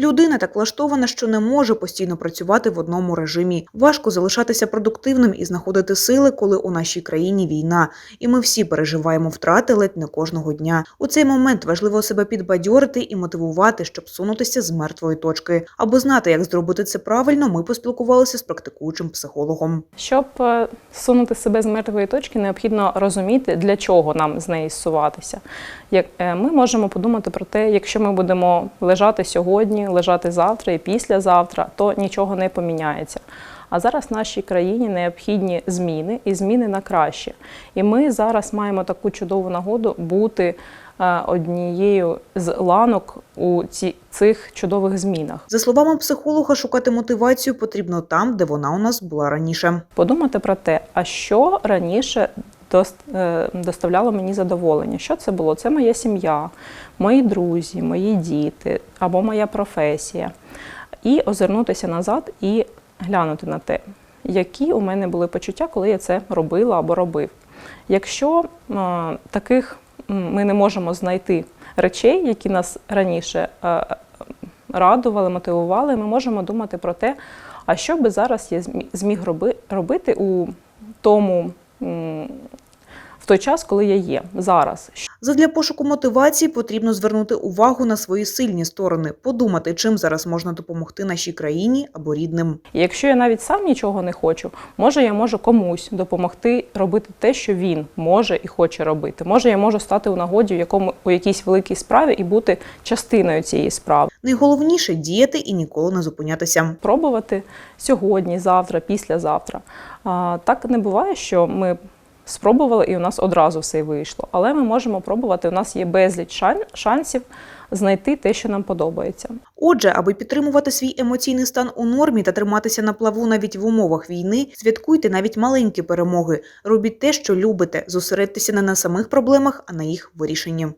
Людина так влаштована, що не може постійно працювати в одному режимі. Важко залишатися продуктивним і знаходити сили, коли у нашій країні війна, і ми всі переживаємо втрати ледь не кожного дня. У цей момент важливо себе підбадьорити і мотивувати, щоб сунутися з мертвої точки. Аби знати, як зробити це правильно, ми поспілкувалися з практикуючим психологом. Щоб е, сунути себе з мертвої точки, необхідно розуміти, для чого нам з неї зсуватися. Як е, ми можемо подумати про те, якщо ми будемо лежати сьогодні, лежати завтра і післязавтра, то нічого не поміняється. А зараз в нашій країні необхідні зміни і зміни на краще. І ми зараз маємо таку чудову нагоду бути е, однією з ланок у ці, цих чудових змінах. За словами психолога, шукати мотивацію потрібно там, де вона у нас була раніше. подумати про те, а що раніше доставляло мені задоволення. Що це було? Це моя сім'я, мої друзі, мої діти або моя професія. І озирнутися назад і глянути на те, які у мене були почуття, коли я це робила або робив. Якщо е, таких ми не можемо знайти речей, які нас раніше е, радували, мотивували, ми можемо думати про те, а що би зараз я змі- зміг робити у тому в той час, коли я є зараз. Задля пошуку мотивації потрібно звернути увагу на свої сильні сторони, подумати, чим зараз можна допомогти нашій країні або рідним. Якщо я навіть сам нічого не хочу, може я можу комусь допомогти робити те, що він може і хоче робити. Може, я можу стати у нагоді у якому у якійсь великій справі і бути частиною цієї справи. Найголовніше діяти і ніколи не зупинятися. Пробувати сьогодні, завтра, післязавтра. А, так не буває, що ми спробували і у нас одразу все вийшло. Але ми можемо пробувати. У нас є безліч шан- шансів знайти те, що нам подобається. Отже, аби підтримувати свій емоційний стан у нормі та триматися на плаву навіть в умовах війни, святкуйте навіть маленькі перемоги. Робіть те, що любите, зосередьтеся не на самих проблемах, а на їх вирішенні.